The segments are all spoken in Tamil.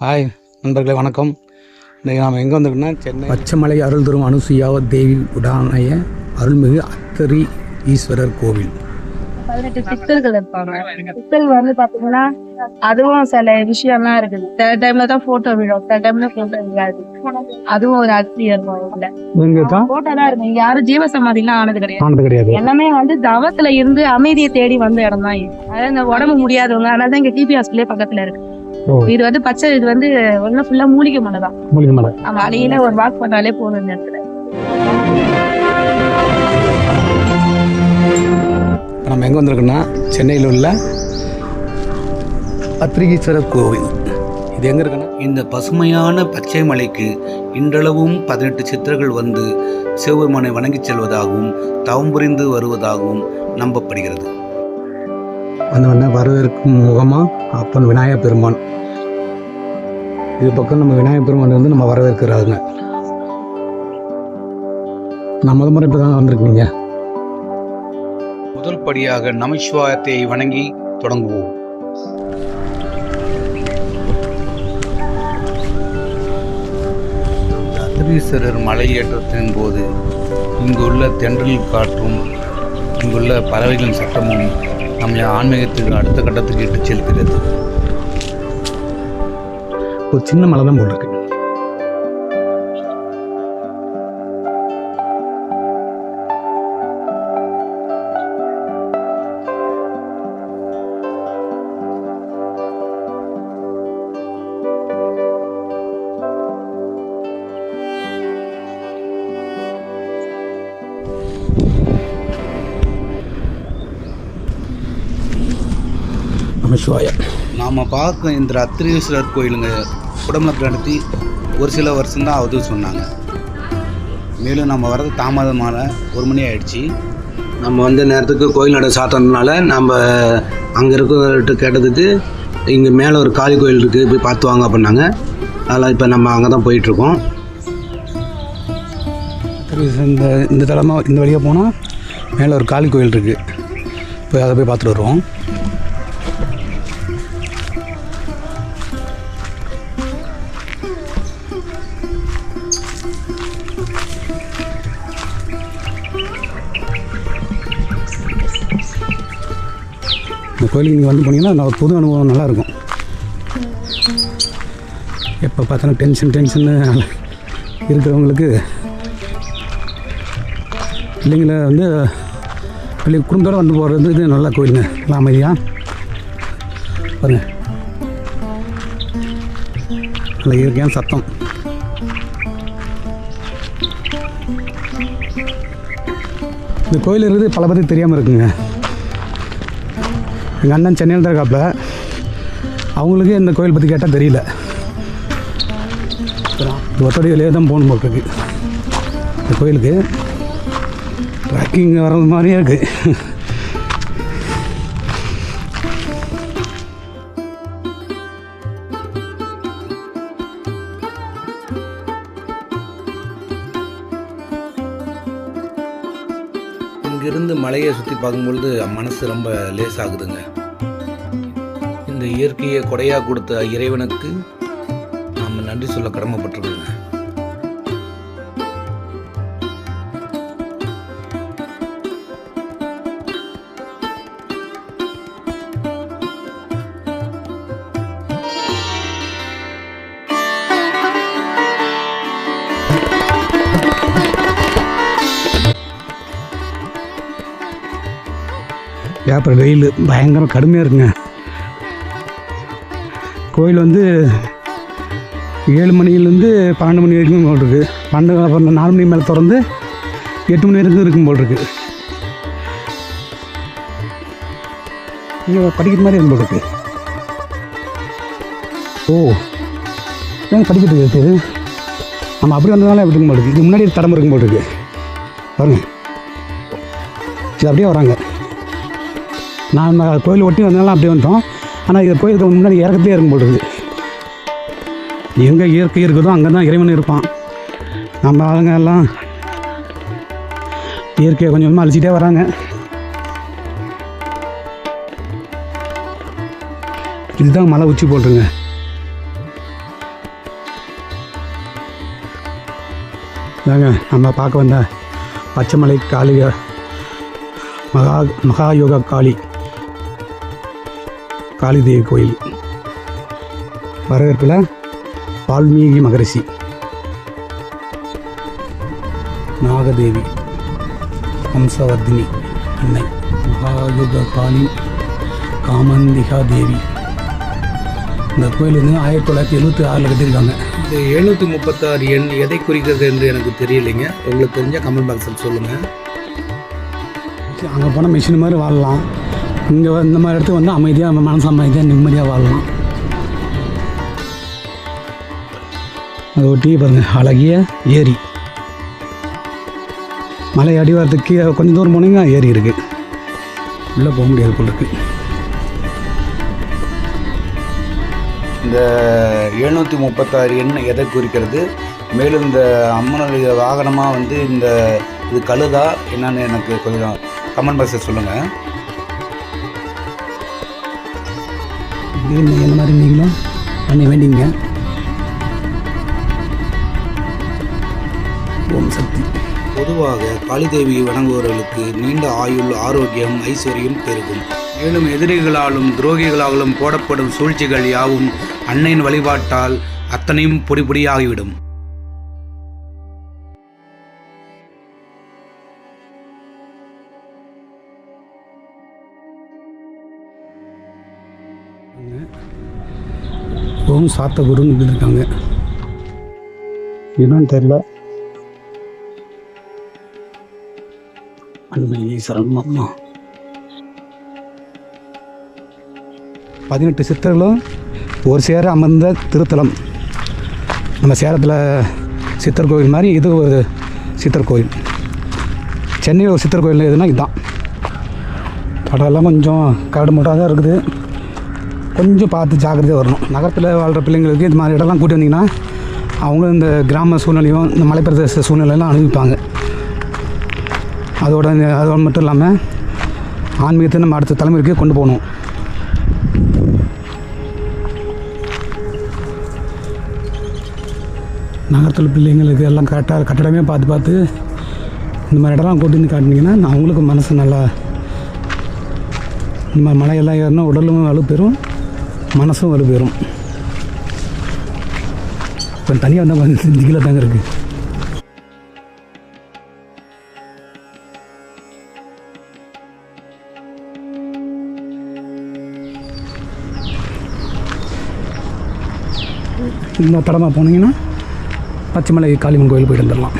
ஹாய் நண்பர்களே வணக்கம். இன்றைக்கி நாம் எங்கே வந்திருக்கோம்னா சென்னை. பச்சைமலை அருள் தரும் அனுசுயாவ தேவி உடானைய அருள்மிகு அத்தரி ஈஸ்வரர் கோவில். பதினெட்டு சித்தர்கள் இருப்பாங்க. சித்தர்கள் வந்து பாத்தீங்கன்னா அதுவும் சில விஷயம்லாம் இருக்குது. சில டைம்ல தான் போட்டோ விழும் சில டைம்ல போட்டோ விழாது அதுவும் ஒரு ஆச்சரியம் போட்டோ தான்? இருக்கு இங்க யாரும் ஜீவ சமாதிலாம் ஆனது கிடையாது. எல்லாமே வந்து தவத்துல இருந்து அமைதியை தேடி வந்த இடம் தான் அதாவது இந்த உடம்பு முடியாதவங்க அதனால தான் இங்க டிபி ஹாஸ்பிட்டலே பக்கத்துல இருக்கு. இது வந்து பச்சை இது வந்து ஒண்ணு ஃபுல்லா மூலிகை மலை தான். மூலிகை மலை. நம்ம அலையில ஒரு வாக் பண்ணாலே போதும் இந்த இடத்துல. நம்ம எங்கே வந்திருக்கோம்னா சென்னையில் உள்ள அத்திரிகீஸ்வரர் கோவில். இது எங்கே இருக்குன்னா? இந்த பசுமையான பச்சை மலைக்கு இன்றளவும் பதினெட்டு சித்தர்கள் வந்து சிவபெருமானை வணங்கிச் செல்வதாகவும் தவம் புரிந்து வருவதாகவும் நம்பப்படுகிறது. வந்தவொடனே வரவேற்கும் முகமாக அப்பன் விநாயகப் பெருமான். இது பக்கம் நம்ம விநாயகப் பெருமான் வந்து நம்ம வரவேற்கிறாருங்க. நான் முத முறை இப்போ தான் வந்திருக்கீங்க. முதல் படியாக நமசிவாயத்தை வணங்கி தொடங்குவோம். அத்தரீஸ்வரர் மலையேற்றத்தின் போது இங்குள்ள தென்றல் காற்றும் இங்குள்ள பறவைகளின் சட்டமும் நம்மை ஆன்மீகத்துக்கு அடுத்த கட்டத்துக்கு இட்டு செல்கிறது ஒரு சின்ன மலை தான் போட்டிருக்கு. நாம் பார்க்க இந்த அத்திரீஸ்வரர் கோயிலுங்க உடம்புல நடத்தி ஒரு சில வருஷம்தான் ஆகுது சொன்னாங்க. மேலும் நம்ம வர்றது தாமதமான ஒரு மணி ஆயிடுச்சு. நம்ம வந்து நேரத்துக்கு கோயில் நட சாத்தினதுனால நம்ம அங்கே இருக்கிறவர்கிட்ட கேட்டதுக்கு இங்கே மேலே ஒரு காளி கோயில் இருக்குது போய் பார்த்து வாங்க அப்படின்னாங்க. அதெல்லாம் இப்போ நம்ம அங்கே தான் போயிட்டுருக்கோம் இந்த இந்த தளமாக இந்த வழியாக போனால் மேலே ஒரு காளி கோயில் இருக்குது போய் அதை போய் பார்த்துட்டு வருவோம். கோயிலுக்கு நீங்கள் வந்து போனீங்கன்னா நான் புது அனுபவம் நல்லாயிருக்கும். எப்போ பார்த்தாலும் டென்ஷன் டென்ஷன்னு இருக்கிறவங்களுக்கு பிள்ளைங்கள வந்து பிள்ளை குடும்பத்தோடு வந்து போகிறது இது நல்ல கோயிலுங்க. நல்லா அமைதியாக பாருங்க. நல்ல இயற்கையான சத்தம். இந்த கோயில் இருக்குது பல பேருக்கு தெரியாமல் இருக்குங்க. எங்கள் அண்ணன் சென்னையில் தான் இருக்காப்புல அவங்களுக்கு இந்த கோயில் பற்றி கேட்டால் தெரியல. இது ஒத்தடி வெளியே தான் போகணும் போட்டுருக்கு இந்த கோயிலுக்கு ட்ரக்கிங் வர்றது மாதிரியே இருக்குது இங்கிருந்து மலையை சுற்றி பார்க்கும்பொழுது மனசு ரொம்ப லேசாகுதுங்க. இந்த இயற்கையை கொடையாக கொடுத்த இறைவனுக்கு நாம் நன்றி சொல்ல கடமைப்பட்டிருக்கோங்க. அப்புறம் வெயில் பயங்கரம் கடுமையாக இருக்குங்க. கோயில் வந்து ஏழு மணிலேருந்து பன்னெண்டு மணி வரைக்கும் போல் இருக்குது பன்னெண்டு அப்புறம் நாலு மணி மேலே திறந்து எட்டு மணி வரைக்கும் இருக்கும் போல் இருக்குது இங்கே படிக்கிற மாதிரி இருக்கும் போல் இருக்குது ஓ ஏன் படிக்கிறது இருக்குது நம்ம அப்படி வந்ததுனால எப்படி இருக்கும் போல் இருக்குது இது முன்னாடி தடம் இருக்கும் போல் இருக்குது பாருங்க. இது அப்படியே வராங்க. நான் கோயில் ஒட்டி வந்தனால அப்படி வந்தோம் ஆனால் இது கோயிலுக்கு முன்னாடி இறக்கத்தே இருக்கும் போடுது எங்கே இயற்கை இருக்குதோ அங்கே தான் இறைவன் இருப்பான். நம்ம ஆளுங்க எல்லாம் இயற்கையை கொஞ்சம் கொஞ்சமாக அழிச்சிட்டே வராங்க. இதுதான் மலை உச்சி போட்டுருங்க. இதாங்க நம்ம பார்க்க வந்த பச்சைமலை காளிக மகா மகா யோகா காளி. தேவி கோயில். வரவேற்பில் வால்மீகி மகரிஷி. நாகதேவி ஹம்சவர்தினி அன்னை. மகாயுக காளி காமந்திகா தேவி இந்த கோயில் வந்து ஆயிரத்தி தொள்ளாயிரத்தி எழுபத்தி ஆறில் கட்டியிருக்காங்க. இந்த எழுநூற்றி முப்பத்தாறு எண் எதை குறிக்கிறது என்று எனக்கு தெரியலைங்க. உங்களுக்கு தெரிஞ்ச கமெண்ட் பாக்ஸில் சொல்லுங்கள் அங்கே போனால் மிஷின் மாதிரி வாழலாம். இங்கே இந்த மாதிரி இடத்துக்கு வந்து அமைதியாக நம்ம மனசு அமைதியாக நிம்மதியாக வாழலாம். அது ஒட்டி பாருங்கள் அழகிய ஏரி. மலை அடிவாரத்துக்கு கீழே கொஞ்சம் தூரம் போனீங்கன்னா ஏரி இருக்குது உள்ளே போக முடியாது போல இருக்குது இந்த எழுநூற்றி முப்பத்தாறு எண் எதை குறிக்கிறது? மேலும் இந்த அம்மனுடைய வாகனமாக வந்து இந்த இது கழுதா? என்னன்னு எனக்கு கொஞ்சம் கமெண்ட் பாக்ஸில் சொல்லுங்கள் நீங்கள் என்ன மாதிரி நீங்களும் பண்ண வேண்டிங்க ஓம் சக்தி. பொதுவாக காளிதேவியை வணங்குபவர்களுக்கு நீண்ட ஆயுள் ஆரோக்கியம் ஐஸ்வர்யம் பெருகும். மேலும் எதிரிகளாலும் துரோகிகளாலும் போடப்படும் சூழ்ச்சிகள் யாவும் அன்னையின் வழிபாட்டால் அத்தனையும் பொடி பொடியாகிவிடும். ஓம் சாத்த குருன்னு இருக்காங்க என்னன்னு தெரியல. அன்னை ஈஸ்வரன் அம்மா பதினெட்டு சித்தர்களும் ஒரு சேர அமர்ந்த திருத்தலம். நம்ம சேலத்தில் சித்தர் கோயில் மாதிரி இது ஒரு சித்தர் கோயில். சென்னையில் ஒரு சித்தர் கோயில் எதுனா இதுதான் படம்லாம் கொஞ்சம் கரடு முட்டாக தான் இருக்குது. கொஞ்சம் பார்த்து ஜாக்கிரதையாக வரணும். நகரத்தில் வாழ்கிற பிள்ளைங்களுக்கு இது மாதிரி இடம்லாம் கூட்டி வந்தீங்கன்னா அவங்க இந்த கிராம சூழ்நிலையும் இந்த மலைப்பிரதேச சூழ்நிலையெல்லாம் அனுபவிப்பாங்க. அதோட அதோட மட்டும் இல்லாமல் ஆன்மீகத்தை நம்ம அடுத்த தலைமுறைக்கு கொண்டு போகணும். நகரத்தில் பிள்ளைங்களுக்கு எல்லாம் கரெக்டாக கட்டடமே பார்த்து பார்த்து இந்த மாதிரி இடம்லாம் கூட்டி வந்து காட்டினீங்கன்னா அவங்களுக்கு மனசு நல்லா இந்த மாதிரி மலையெல்லாம் ஏறினா உடலும் வலுப்பெறும் மனசும் வலுப்பெறும் இப்போ தனியாக வந்தால் கொஞ்சம் கிலோ தாங்க இருக்குது இந்த தடமாக போனீங்கன்னா பச்சைமலை காளியம்மன் கோயில் போயிட்டு வந்துடலாம்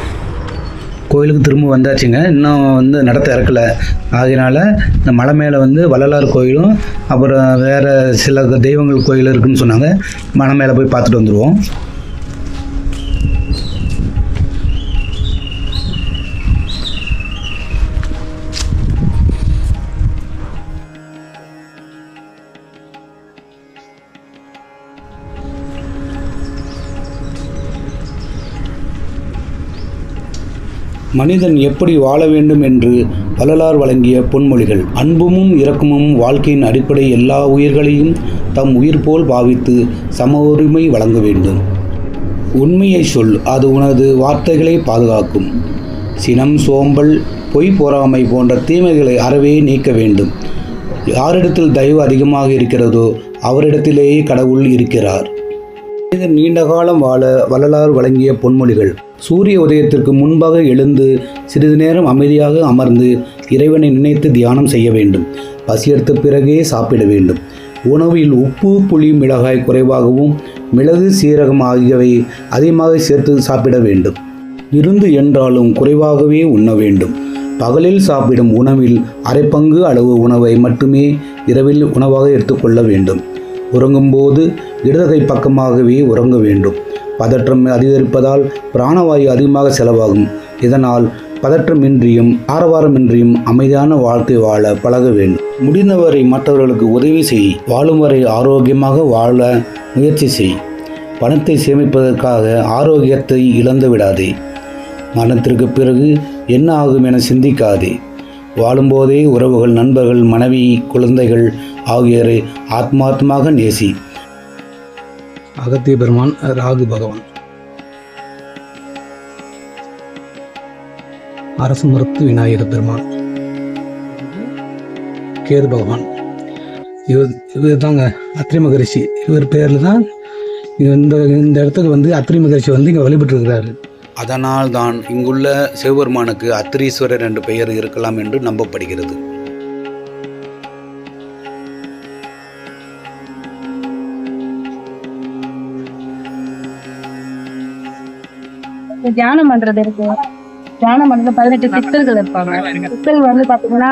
கோயிலுக்கு திரும்ப வந்தாச்சுங்க. இன்னும் வந்து நடத்த இறக்கலை. அதனால் இந்த மலை மேலே வந்து வள்ளலார் கோயிலும் அப்புறம் வேறு சில தெய்வங்கள் கோயில் இருக்குன்னு சொன்னாங்க. மலை மேலே போய் பார்த்துட்டு வந்துடுவோம் மனிதன் எப்படி வாழ வேண்டும் என்று வள்ளலார் வழங்கிய பொன்மொழிகள். அன்புமும் இரக்கமும் வாழ்க்கையின் அடிப்படை எல்லா உயிர்களையும் தம் உயிர் போல் பாவித்து சம உரிமை வழங்க வேண்டும். உண்மையை சொல் அது உனது வார்த்தைகளை பாதுகாக்கும். சினம் சோம்பல் பொய் பொறாமை போன்ற தீமைகளை அறவே நீக்க வேண்டும். யாரிடத்தில் தயவு அதிகமாக இருக்கிறதோ அவரிடத்திலேயே கடவுள் இருக்கிறார். மனிதன் நீண்ட காலம் வாழ வள்ளலார் வழங்கிய பொன்மொழிகள். சூரிய உதயத்திற்கு முன்பாக எழுந்து சிறிது நேரம் அமைதியாக அமர்ந்து இறைவனை நினைத்து தியானம் செய்ய வேண்டும். பசியெடுத்த பிறகே சாப்பிட வேண்டும். உணவில் உப்பு புளி மிளகாய் குறைவாகவும் மிளகு சீரகம் ஆகியவை அதிகமாக சேர்த்து சாப்பிட வேண்டும். விருந்து என்றாலும் குறைவாகவே உண்ண வேண்டும். பகலில் சாப்பிடும் உணவில் அரை பங்கு அளவு உணவை மட்டுமே இரவில் உணவாக எடுத்துக்கொள்ள வேண்டும். உறங்கும்போது இடதுகை பக்கமாகவே உறங்க வேண்டும். பதற்றம் அதிகரிப்பதால் பிராணவாயு அதிகமாக செலவாகும். இதனால் பதற்றமின்றியும் ஆரவாரமின்றியும் அமைதியான வாழ்க்கை வாழ பழக வேண்டும். முடிந்தவரை மற்றவர்களுக்கு உதவி செய். வாழும் வரை ஆரோக்கியமாக வாழ முயற்சி செய். பணத்தை சேமிப்பதற்காக ஆரோக்கியத்தை இழந்து விடாதே. மரணத்திற்கு பிறகு என்ன ஆகும் என சிந்திக்காதே. வாழும்போதே உறவுகள் நண்பர்கள் மனைவி குழந்தைகள் ஆகியோரை ஆத்மார்த்தமாக நேசி. அகத்திய பெருமான் ராகு பகவான். அரசு மருத்து விநாயகர் பெருமான். கேது பகவான். இவர் இவர் தாங்க அத்திரி மகரிஷி. இவர் பேரில் தான் இந்த இந்த இடத்துக்கு வந்து அத்திரி மகரிஷி வந்து இங்கே வழிபட்டு இருக்கிறாரு அதனால் தான் இங்குள்ள சிவபெருமானுக்கு அத்திரீஸ்வரர் என்ற பெயர் இருக்கலாம் என்று நம்பப்படுகிறது. தியானம் பண்றது இருக்கு. தியானம் பண்றது பதினெட்டு சித்தர்கள் இருப்பாங்க. சித்தர்கள் வந்து பாத்தீங்கன்னா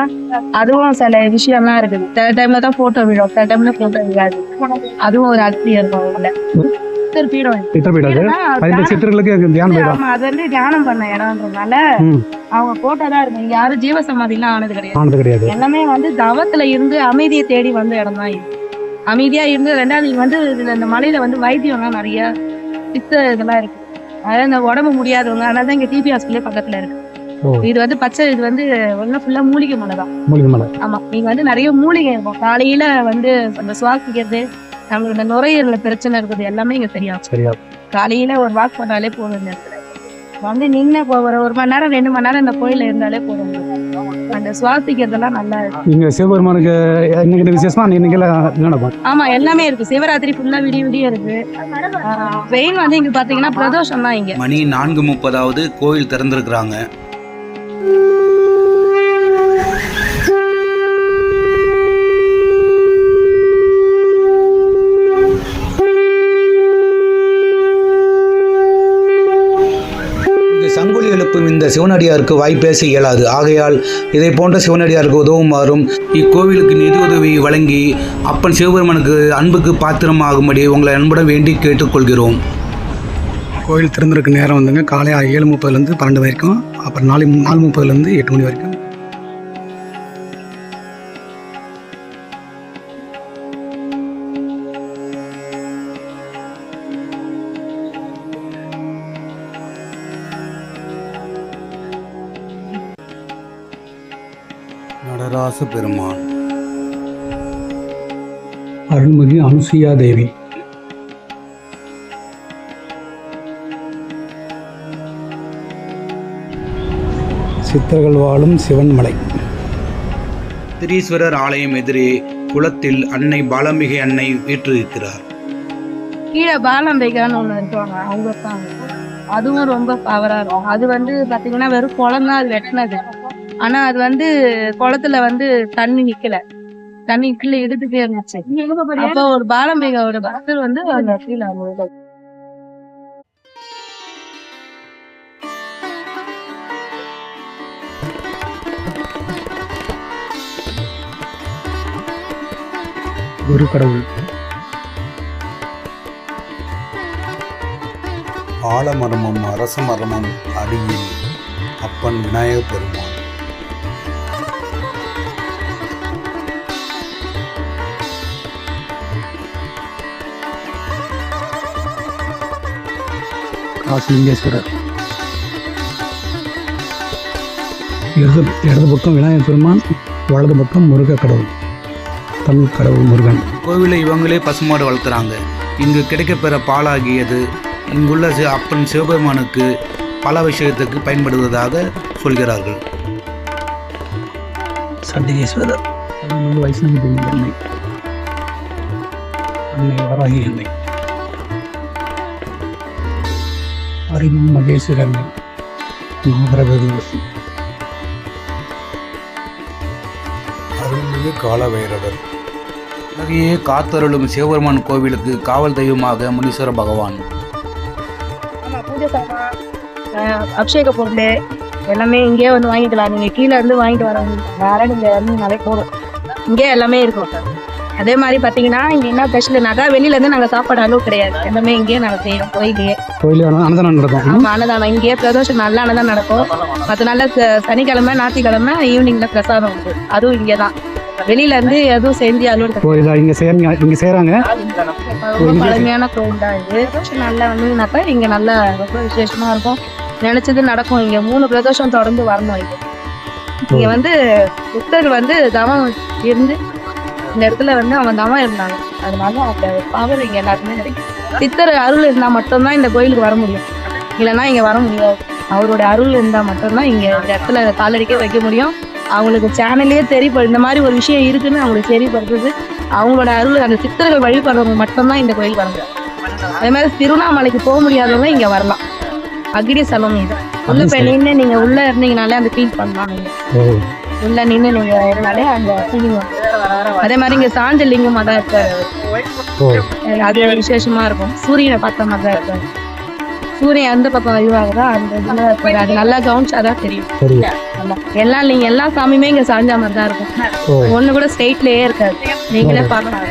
அதுவும் சில விஷயம்லாம் இருக்குது. சில டைம்ல தான் போட்டோ விழும். சில டைம்ல போட்டோ விழாது. அதுவும் ஒரு அக்தி இருக்கும் உள்ள சித்தர் பீடம் சித்திர போயிடாது பதினெட்டு சித்தர்களுக்கு தியானம் போயிடும் ஆமா அது வந்து தியானம் பண்ண இடம்ன்றதுனால ம். அவங்க போட்டோ தான் இருக்கு. யாரும் ஜீவ சமாதிலாம் ஆனது கிடையாது. ஆனது கிடையாது. எல்லாமே வந்து தவத்துல இருந்து அமைதியை தேடி வந்த இடம் தான் இது. அமைதியா இருந்து ரெண்டாவது வந்து இதுல இந்த மலையில வந்து வைத்தியம்லாம் நிறைய சித்த இதெல்லாம் இருக்கு. அதாவது இந்த உடம்பு முடியாதவங்க அதனால தான் இங்க டிபி ஹாஸ்பிட்டலே பக்கத்துல இருக்கு. இது வந்து பச்சை இது வந்து ஒன்றும் ஃபுல்லா மூலிகை மலை தான். மூலிகை மலை. ஆமா. நீங்க வந்து நிறைய மூலிகை இருக்கும். காலையில வந்து அந்த சுவாசிக்கிறது நம்மளோட நுரையீரல பிரச்சனை இருக்குது எல்லாமே இங்க சரியாகும். சரியா. காலையில ஒரு வாக் பண்ணாலே போதும் இந்த இடத்துல வந்து நின்று ஒரு ஒரு மணி நேரம் ரெண்டு மணி நேரம் இந்த கோயில்ல இருந்தாலே போதும் அந்த சுவாசிக்கிறதெல்லாம் நல்லா இருக்கு. இங்கே சிவபெருமானுக்கு இன்னைக்கு என்ன விசேஷமா? இன்னைக்கு என்ன நடக்கும் ஆமா எல்லாமே இருக்கு. சிவராத்திரி ஃபுல்லா விடிய விடிய இருக்கு வெயில் வந்து இங்க பாத்தீங்கன்னா பிரதோஷம் தான் இங்க. மணி நான்கு முப்பதாவது கோயில் திறந்திருக்கிறாங்க இங்கு மேலும் இந்த சிவனடியாருக்கு வாய்ப்பேச இயலாது ஆகையால் இதை போன்ற சிவனடியாருக்கு உதவுமாறும் இக்கோவிலுக்கு நிதி உதவி வழங்கி அப்பன் சிவபெருமனுக்கு அன்புக்கு பாத்திரமாகும்படி உங்களை அன்புடன் வேண்டி கேட்டுக்கொள்கிறோம். கோயில் திறந்திருக்க நேரம் வந்துங்க. காலை ஏழு முப்பதுலேருந்து பன்னெண்டு வரைக்கும். அப்புறம் நாலு நாலு முப்பதுலேருந்து எட்டு மணி வரைக்கும். நடராச பெருமான். அருள்மிகு அனுசுயா தேவி. சித்தர்கள் வாழும் சிவன் மலை. திரீஸ்வரர் ஆலயம் எதிரே குளத்தில் அன்னை பாலமிகை அன்னை வீற்றிருக்கிறார். கீழே பாலம்பைக்கான்னு ஒண்ணு இருக்காங்க. அவங்க அதுவும் ரொம்ப பவரா இருக்கும். அது வந்து பாத்தீங்கன்னா வெறும் குளம் தான் அது வெட்டினது. ஆனா அது வந்து குளத்துல வந்து தண்ணி நிக்கல. தண்ணி கீழே இழுத்துட்டே இருந்துச்சு. அப்போ ஒரு பாலம்பிகாவோட பக்தர் வந்து அந்த கீழே அவங்க குரு கடவுள். ஆலமரமும் அரச மரமும் அடியில் அப்பன் விநாயகர் பெருமான். காசிலிங்கேஸ்வரர் இடது இடது பக்கம் விநாயகர் பெருமான் வலது பக்கம் முருக கடவுள். தமிழ் கடவுள் முருகன். கோவிலை இவங்களே பசுமாடு வளர்த்துறாங்க. இங்கு கிடைக்கப்பெற பாலாகியது இங்குள்ள அப்பன் சிவபெருமானுக்கு பல விஷயத்துக்கு பயன்படுவதாக சொல்கிறார்கள். சண்டிகேஸ்வரர். வந்து வைஷ்ணவி அன்னை வராகி அன்னை. அன்னை நாகரகவி அருள்மிகு காலபைரவர். உலகையே காத்தருளும் சிவபெருமான் கோவிலுக்கு காவல் தெய்வமாக முனீஸ்வர பகவான். அபிஷேக பொருள் எல்லாமே இங்கே வந்து வாங்கிக்கலாம். நீங்க கீழே இருந்து வாங்கிட்டு வரவங்க வேற நீங்க வந்து நிறைய போதும் இங்கே எல்லாமே இருக்கும். அதே மாதிரி பாத்தீங்கன்னா இங்க என்ன ஸ்பெஷல்னாக்கா வெளியில இருந்து நாங்க சாப்பாடு அளவு கிடையாது. எல்லாமே இங்கேயே நாங்க செய்யறோம் கோயிலே கோயிலே அன்னதானம் நடக்கும். ஆமா அன்னதானம். இங்கேயே பிரதோஷம் நல்ல அன்னதானம் நடக்கும். மற்ற நாள்ல ச- சனிக்கிழமை ஞாயிற்றுக்கிழமை ஈவினிங்ல பிரசாதம் உண்டு. அதுவும் இங்கே தான் வெளியில இருந்து எதுவும் செஞ்சு அலுவலகம் கோயில் இங்கே செய்ய இங்கே செய்கிறாங்க ரொம்ப பழமையான கோயில் தான் இது. நல்லா வந்தீங்கன்னாக்கா இங்க நல்லா ரொம்ப விசேஷமா இருக்கும். நினைச்சது நடக்கும். இங்க மூணு பிரதோஷம் தொடர்ந்து வரணும் இது. இங்க வந்து புத்தர் வந்து தவம் இருந்து இந்த இடத்துல வந்து அவன் தவம் இருந்தாங்க. அதனால அந்த பவர் இங்க எல்லாருமே சித்தர் அருள் இருந்தா மட்டும்தான் இந்த கோயிலுக்கு வர முடியும். இல்லைன்னா இங்க வர முடியாது. அவரோட அருள் இருந்தா மட்டும்தான் இங்க இந்த இடத்துல காலடிக்க வைக்க முடியும். அவங்களுக்கு சேனல்லே தெரியப்படும் இந்த மாதிரி ஒரு விஷயம் இருக்குன்னு அவங்களுக்கு தெரியப்படுறது அவங்களோட அருள் அந்த சித்தர்கள் வழிபடுறவங்க மட்டும்தான் இந்த கோயில் வரங்க அதே மாதிரி திருவண்ணாமலைக்கு போக முடியாதவங்க இங்க வரலாம். அக்னி சலம் இது. உள்ள போய் நின்று நீங்க உள்ள இருந்தீங்கனாலே அந்த ஃபீல் பண்ணலாம். நீங்க ஓ. உள்ள நின்று நீங்க இருந்தாலே அந்த ஃபீலிங் அதே மாதிரி இங்க சாஞ்ச லிங்கமா தான் இருக்காரு அது விசேஷமா இருக்கும். சூரியனை பார்த்த மாதிரி தான் இருக்காரு சூரியன் எந்த பக்கம் இதுவாகுதோ அந்த இதுல இருப்பாரு அது நல்லா கவனிச்சாதான் தெரியும். சரி நல்லா. எல்லாம் நீங்க எல்லா சாமியுமே இங்க சாஞ்ச மாதிரி தான் இருக்கும். ஒண்ணு கூட ஸ்ட்ரெயிட்லயே இருக்காது. நீங்களே பார்க்கலாம்